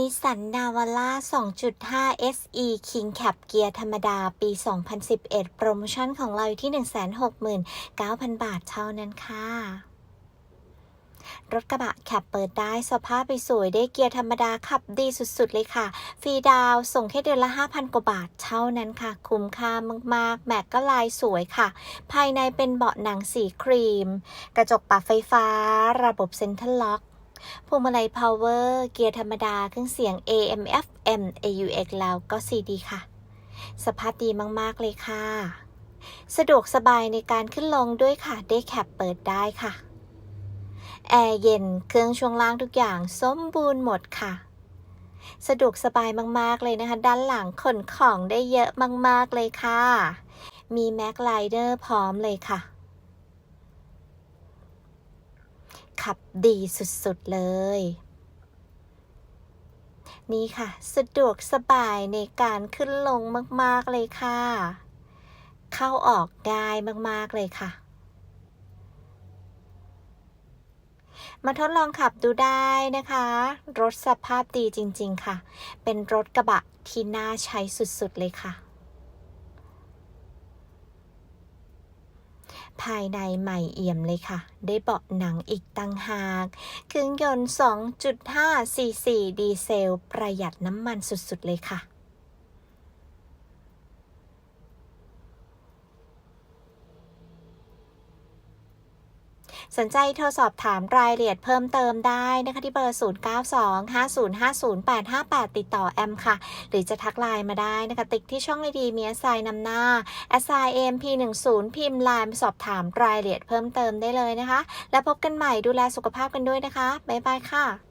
นิสสันนาวาร่า 2.5 SE King Cap เกียร์ธรรมดา ปี 2011 โปรโมชั่นของเราอยู่ที่ 169,000 บาทเท่านั้นค่ะ รถกระบะแคปเปิดได้สภาพไปสวยได้เกียร์ธรรมดาขับดีสุดๆเลยค่ะ ฟรีดาวส่งแค่เดือนละ 5,000 กว่าบาทเท่านั้นค่ะ คุ้มค่ามากๆ แม็กก็ลายสวยค่ะ ภายในเป็นเบาะหนังสีครีม กระจกปรับไฟฟ้า ระบบเซ็นทรัลล็อก พวงมาลัยพาวเวอร์เกียร์ธรรมดา เครื่องเสียง AM FM AUX แล้วก็ CD ค่ะ สภาพดีมาก ๆ เลยค่ะ สะดวกสบายในการขึ้นลงด้วยค่ะ ได้แคปเปิดได้ค่ะ แอร์เย็น เครื่องช่วงล่างทุกอย่างสมบูรณ์หมดค่ะ สะดวกสบายมาก ๆ เลยนะคะ ด้านหลังขนของได้เยอะมาก ๆ เลยค่ะ มีแม็กไลเดอร์พร้อมเลยค่ะ ขับดีสุดๆเลย นี่ค่ะ สะดวกสบายในการขึ้นลงมากๆเลยค่ะ เข้าออกง่ายมากๆเลยค่ะ มาทดลองขับดูได้นะคะ รถสภาพดีจริงๆค่ะ เป็นรถกระบะที่น่าใช้สุดๆเลยค่ะ ภายในใหม่เอี่ยมเลยค่ะ ได้เบาะหนังอีกตั้งหาก เครื่องยนต์ 2.5 cc ดีเซล ประหยัดน้ำมันสุดๆเลยค่ะ สนใจโทรสอบถามรายละเอียดเพิ่มเติมได้นะคะที่เบอร์ 0925050858 ติดต่อแอมค่ะ หรือจะทักไลน์มาได้นะคะติ๊กที่ช่องไอดีมีแอสไซนำหน้าแอสไซน์เอ็มพิมพ์ไลน์มาสอบถามรายละเอียดเพิ่มเติมได้เลยนะคะ แล้วพบกันใหม่ดูแลสุขภาพกันด้วยนะคะ บ๊ายบายค่ะ